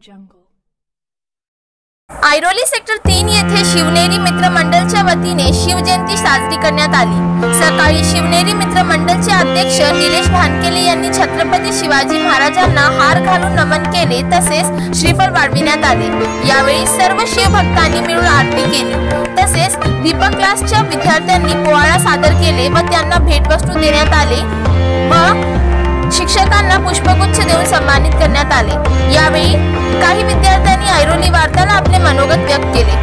jungle. Airoli sector तीन येथे शिवनेरी मित्र मंडळच्या वतीने शिवजयंती साजरी करण्यात आली. सकाळी शिवनेरी मित्र मंडळचे अध्यक्ष निलेश भानकेले यांनी छत्रपती शिवाजी महाराजांना हार घालून नमन केले तसेच श्रीफळ वाढविण्यात आले. यावेळी सर्व शिवभक्तांनी मिळून आरती केली. तसेच दीपक क्लासच्या विद्यार्थ्यांनी पोवाळा सादर केले व त्यांना भेटवस्तू देण्यात आले. व शिक्षकांना पुष्पगुच्छ देऊन सन्मानित करण्यात आले. यावेळी काही विद्यार्थ्यांनी ऐरोली वार्ताला आपले मनोगत व्यक्त केले.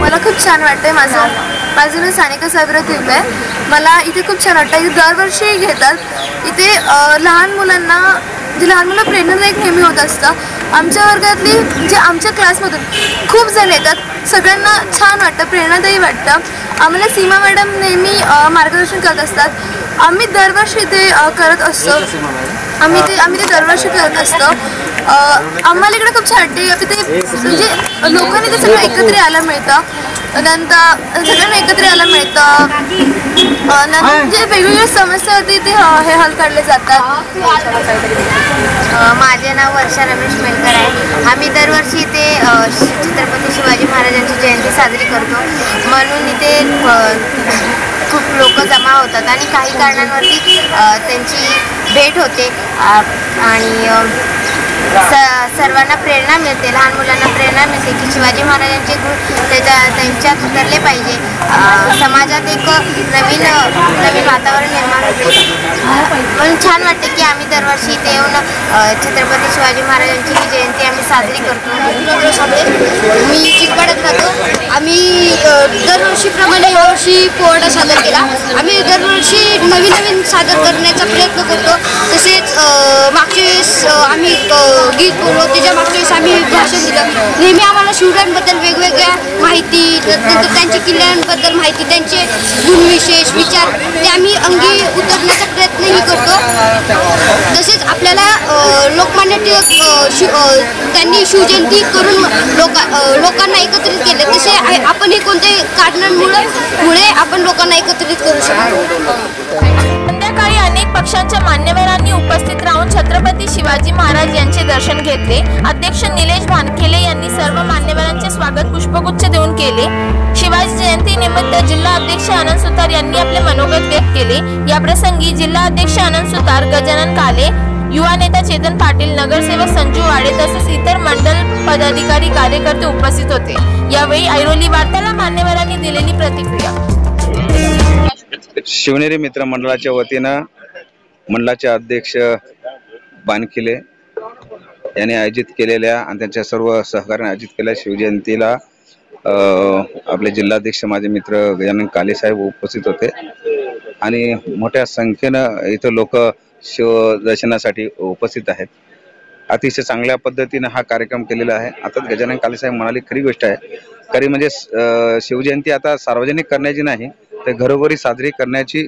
मला खूप छान वाटतंय माझं माझं नाव सानिका सागर तिवले आहे. मला इथे खूप छान वाटतं इथे दरवर्षी घेतात. इथे लहान मुलांना जे लहान मुलं प्रेरणादायक नेहमी होत असतं. आमच्या वर्गातली जे आमच्या क्लासमधून खूप जण येतात. सगळ्यांना छान वाटतं. प्रेरणादायी वाटतं. आम्हाला सीमा मॅडम नेहमी मार्गदर्शन करत असतात. आम्ही दरवर्षी ते करत असतो. आम्ही ते आम्ही ते दरवर्षी करत असतो. अ, आम्हाला इकडे खूप छान तिथे म्हणजे लोकांनी ते सगळं एकत्र यायला मिळतं. नंतर सगळ्यांना एकत्र यायला मिळतं. नंतर जे वेगवेगळ्या समस्यावरती ते अ, हे हल काढले जातात. माझे नाव वर्षा रमेश मेलकर आहे. आम्ही दरवर्षी इथे छत्रपती शिवाजी महाराजांची जयंती साजरी करतो. म्हणून इथे खूप लोक जमा होतात आणि काही कारणांवरती त्यांची भेट होते. आणि स सर्वांना प्रेरणा मिळते लहान मुलांना प्रेरणा मिळते की शिवाजी महाराजांचे गुण त्याच्या त्यांच्यात उतरले पाहिजे. समाजात एक नवीन नवीन वातावरण निर्माण होते. म्हणून छान वाटते की आम्ही दरवर्षी इथे येऊन छत्रपती शिवाजी महाराजांची ही जयंती आम्ही साजरी करतो. मी चिकवाडत राहतो. आम्ही दरवर्षीप्रमाणे यावर्षी पोवाडा सादर केला. आम्ही दरवर्षी नवीन नवीन सादर करण्याचा प्रयत्न करतो. तसेच मागच्या वेळेस आम्ही गीत बोललो. त्याच्या मागच्या वेळेस आम्ही भाषण दिलं. नेहमी आम्हाला शिवरायांबद्दल वेगवेगळ्या माहिती नंतर त्यांच्या किल्ल्यांबद्दल माहिती त्यांचे गुणविशेष विचार ते आम्ही अंगी उतरण्याचा प्रयत्नही करतो. तसेच आपल्याला लोकमान्य टिळक त्यांनी शिवजयंती करून लोका लोकांना एकत्रित केले. तसे आपण हे कोणत्याही कारणांमुळे मुळे आपण लोकांना एकत्रित करू शकतो. पक्षांच्या मान्यवरांनी उपस्थित राहून छत्रपती शिवाजी महाराज यांचे दर्शन घेतले. अध्यक्ष निलेश भानखेले यांनी सर्व मान्यवरांचे स्वागत पुष्पगुच्छ देऊन केले. शिवाजी जयंती निमित्त जिल्हा अध्यक्ष आनंद सुतार यांनी आपले मनोगत व्यक्त केले. या प्रसंगी जिल्हा अध्यक्ष आनंद सुतार गजानन काले युवा नेता चेतन पाटील नगरसेवक संजू वाडे तसेच इतर मंडल पदाधिकारी कार्यकर्ते उपस्थित होते. यावेळी ऐरोली वार्ताला मान्यवरांनी दिलेली प्रतिक्रिया. शिवनेरी मित्र मंडळाच्या वतीनं मंडळाचे अध्यक्ष बानखिले यांनी आयोजित केलेल्या आणि त्यांच्या सर्व सहकार्याने आयोजित केलेल्या शिवजयंतीला आपले जिल्हाध्यक्ष माझे मित्र गजानन कालेसाहेब उपस्थित होते. आणि मोठ्या संख्येनं इथं लोक शिवदर्शनासाठी उपस्थित आहेत. अतिशय चांगल्या पद्धतीनं हा कार्यक्रम केलेला आहे. आता गजानन कालेसाहेब म्हणाली खरी गोष्ट आहे. खरी म्हणजे शिवजयंती आता सार्वजनिक करण्याची नाही तर घरोघरी साजरी करण्याची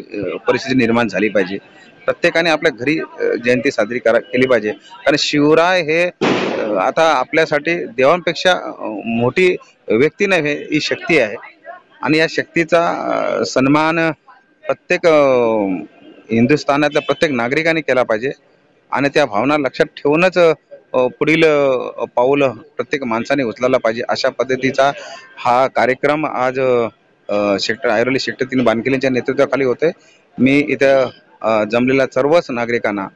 परिस्थिती निर्माण झाली पाहिजे. प्रत्येकाने आपल्या घरी जयंती साजरी करा केली पाहिजे. कारण शिवराय हे आता आपल्यासाठी देवांपेक्षा मोठी व्यक्ती नव्हे ही शक्ती आहे. आणि या शक्तीचा सन्मान प्रत्येक हिंदुस्थानातल्या प्रत्येक नागरिकाने केला पाहिजे. आणि त्या भावना लक्षात ठेवूनच पुढील पाऊल प्रत्येक माणसाने उचलायला पाहिजे. अशा पद्धतीचा हा कार्यक्रम आज सेक्टर ऐरोली सेक्टर तीन बानकिलेंच्या नेतृत्वाखाली होते मी इथं जमलेल्या सर्वच नागरिकांना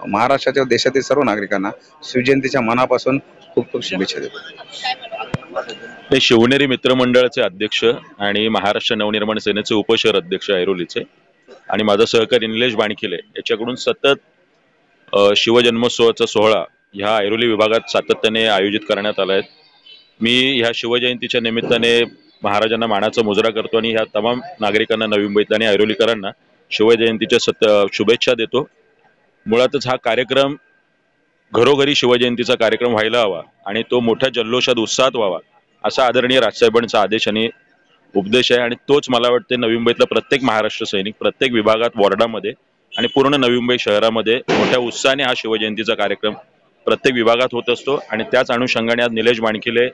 महाराष्ट्राच्या देशातील सर्व नागरिकांना शिवजयंतीच्या मनापासून खूप खूप शुभेच्छा देतो. शिवनेरी मित्रमंडळाचे अध्यक्ष आणि महाराष्ट्र नवनिर्माण सेनेचे उपशहर अध्यक्ष ऐरोलीचे आणि माझा सहकारी निलेश बाणखिले याच्याकडून सतत शिवजन्मोत्सवाचा सोहळा ह्या ऐरोली विभागात सातत्याने आयोजित करण्यात आला आहे. मी ह्या शिवजयंतीच्या निमित्ताने महाराजांना मानाचा मुजरा करतो आणि ह्या तमाम नागरिकांना नवी मुंबईतल्या आणि ऐरोलीकरांना शिवजयंतीच्या सत शुभेच्छा देतो. मुळातच हा कार्यक्रम घरोघरी शिवजयंतीचा कार्यक्रम व्हायला हवा आणि तो मोठ्या जल्लोषात उत्साहात व्हावा असा आदरणीय राजसाहेबांचा आदेश आणि उपदेश आहे. आणि तोच मला वाटते नवी मुंबईतला प्रत्येक महाराष्ट्र सैनिक प्रत्येक विभागात वॉर्डामध्ये आणि पूर्ण नवी मुंबई शहरामध्ये मोठ्या उत्साहाने हा शिवजयंतीचा कार्यक्रम प्रत्येक विभागात होत असतो. आणि त्याच अनुषंगाने आज निलेश बाणकिले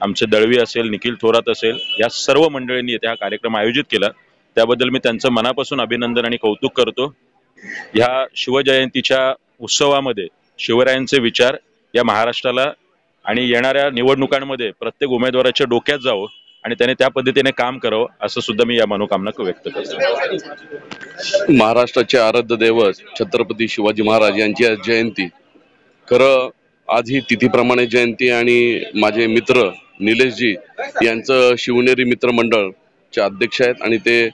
आमचे दळवी असेल निखिल थोरात असेल या सर्व मंडळींनी येथे हा कार्यक्रम आयोजित केला. त्याबद्दल मी त्यांचं मनापासून अभिनंदन आणि कौतुक करतो. ह्या शिवजयंतीच्या उत्सवामध्ये शिवरायांचे विचार या महाराष्ट्राला आणि येणाऱ्या निवडणुकांमध्ये प्रत्येक उमेदवाराच्या डोक्यात जावं आणि त्याने त्या पद्धतीने काम करावं असं सुद्धा मी या मनोकामना व्यक्त करतो. महाराष्ट्राचे आराध्य दैवत छत्रपती शिवाजी महाराज यांची आज जयंती. खरं आज ही तिथीप्रमाणे जयंती आणि माझे मित्र निलेशजी यांचं शिवनेरी मित्रमंडळ चे अध्यक्ष आहेत आणि ते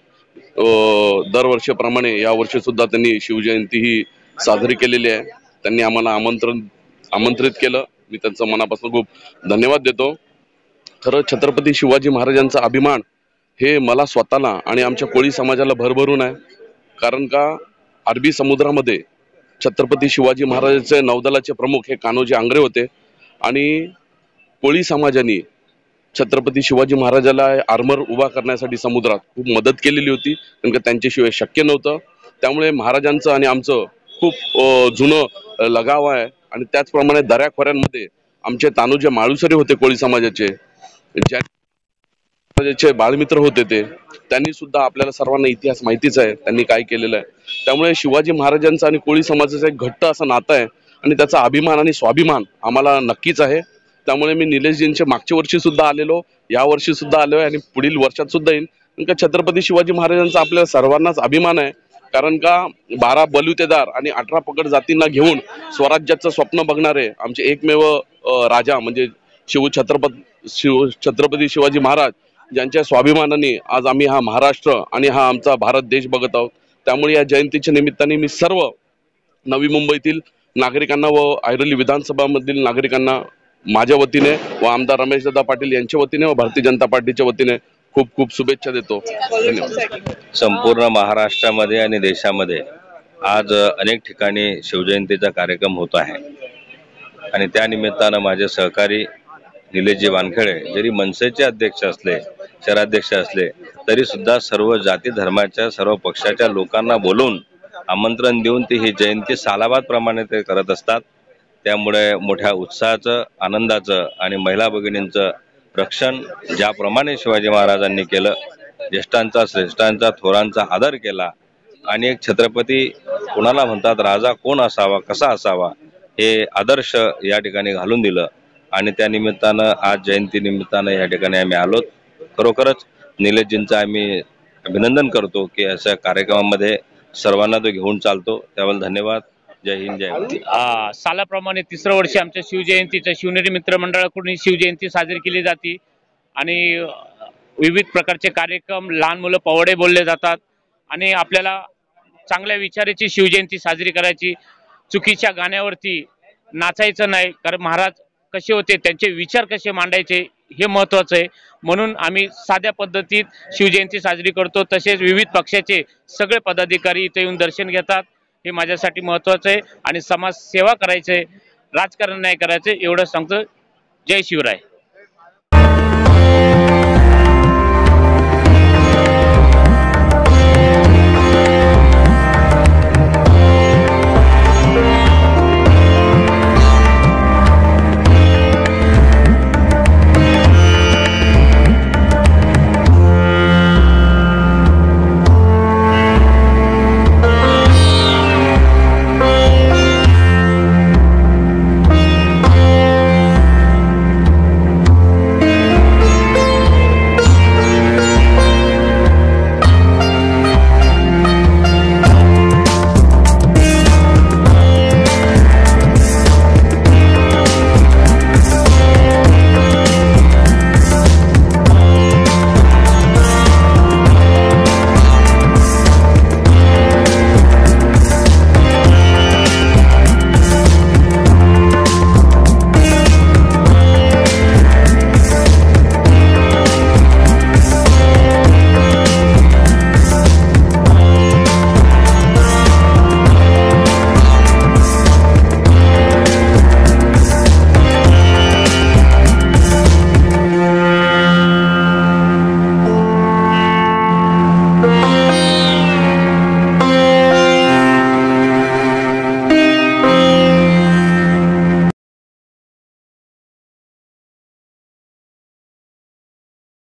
दरवर्षीप्रमाणे या वर्षी सुद्धा त्यांनी शिवजयंती ही साजरी केलेली आहे. त्यांनी आम्हाला आमंत्रण आमंत्रित केलं. मी त्यांचं मनापासून खूप धन्यवाद देतो. खरं छत्रपती शिवाजी महाराजांचा अभिमान हे मला स्वतःला आणि आमच्या कोळी समाजाला भरभरून आहे. कारण का? अरबी समुद्रामध्ये छत्रपती शिवाजी महाराजांचे नौदलाचे प्रमुख हे कान्होजी आंग्रे होते. आणि कोळी समाजाने छत्रपती शिवाजी महाराजाला आर्मर उभा करण्यासाठी समुद्रात खूप मदत केलेली होती. कारण का त्यांच्याशिवाय शक्य नव्हतं. त्यामुळे महाराजांचं आणि आमचं खूप जुनं लगाव आहे. आणि त्याचप्रमाणे दऱ्याखोऱ्यांमध्ये आमचे तानुजे माळुसरे होते कोळी समाजाचे. ज्या समाजाचे बाळमित्र होते ते. त्यांनी सुद्धा आपल्याला सर्वांना इतिहास माहितीच आहे. त्यांनी काय केलेलं आहे. त्यामुळे शिवाजी महाराजांचं आणि कोळी समाजाचं एक घट्ट असं नातं आहे. आणि त्याचा अभिमान आणि स्वाभिमान आम्हाला नक्कीच आहे. त्यामुळे मी निलेशजींचे मागच्या वर्षी सुद्धा आलेलो या वर्षी सुद्धा आलो आहे आणि पुढील वर्षात सुद्धा येईल का छत्रपती शिवाजी महाराजांचा आपल्या सर्वांनाच अभिमान आहे. कारण का? बारा बलुतेदार आणि अठरा पकड जातींना घेऊन स्वराज्याचं स्वप्न बघणारे आमचे एकमेव राजा म्हणजे शिव छत्रपत शिव छत्रपती शिवाजी महाराज ज्यांच्या स्वाभिमानाने आज आम्ही हा महाराष्ट्र आणि हा आमचा भारत देश बघत आहोत. त्यामुळे या जयंतीच्या निमित्ताने मी सर्व नवी मुंबईतील नागरिकांना व ऐरोली विधानसभामधील नागरिकांना माझ्या वतीने व आमदार रमेशदादा पाटील यांच्या वतीने व भारतीय जनता पार्टीच्या वतीने खूप खूप शुभेच्छा देतो. धन्यवाद. संपूर्ण महाराष्ट्रामध्ये आणि देशामध्ये आज अनेक ठिकाणी शिवजयंतीचा कार्यक्रम होत आहे. आणि त्या निमित्तानं माझे सहकारी निलेशजी वानखेडे जरी मनसेचे अध्यक्ष असले शहराध्यक्ष असले तरी सुद्धा सर्व जाती धर्माच्या सर्व पक्षाच्या लोकांना बोलवून आमंत्रण देऊन ती ही जयंती सालाबाद प्रमाणे ते करत असतात. त्यामुळे मोठ्या उत्साहाचं आनंदाचं आणि महिला भगिनींचं रक्षण ज्याप्रमाणे शिवाजी महाराजांनी केलं ज्येष्ठांचा श्रेष्ठांचा थोरांचा आदर केला आणि एक छत्रपती कोणाला म्हणतात राजा कोण असावा कसा असावा हे आदर्श या ठिकाणी घालून दिलं आणि त्या निमित्तानं आज जयंती निमित्तानं या ठिकाणी आम्ही आलोत. खरोखरच निलेशजींचं आम्ही अभिनंदन करतो की अशा कार्यक्रमामध्ये सर्वांना तो घेऊन चालतो. त्याबद्दल धन्यवाद. जय हिंद जय आ, सालाप्रमाणे तिसरं वर्षी आमच्या शिवजयंतीचं शिवनेरी मित्रमंडळाकडून ही शिवजयंती साजरी केली जाते. आणि विविध प्रकारचे कार्यक्रम लहान मुलं पवडे बोलले जातात. आणि आपल्याला चांगल्या विचाराची शिवजयंती साजरी करायची. चुकीच्या गाण्यावरती नाचायचं नाही. कारण महाराज कसे होते त्यांचे विचार कसे मांडायचे हे महत्वाचं आहे. म्हणून आम्ही साध्या पद्धतीत शिवजयंती साजरी करतो. तसेच विविध पक्षाचे सगळे पदाधिकारी इथे येऊन दर्शन घेतात. हे माझ्यासाठी महत्वाचं आहे आणि समाजसेवा करायचं आहे राजकारण नाही करायचं एवढं सांगतो. जय शिवराय.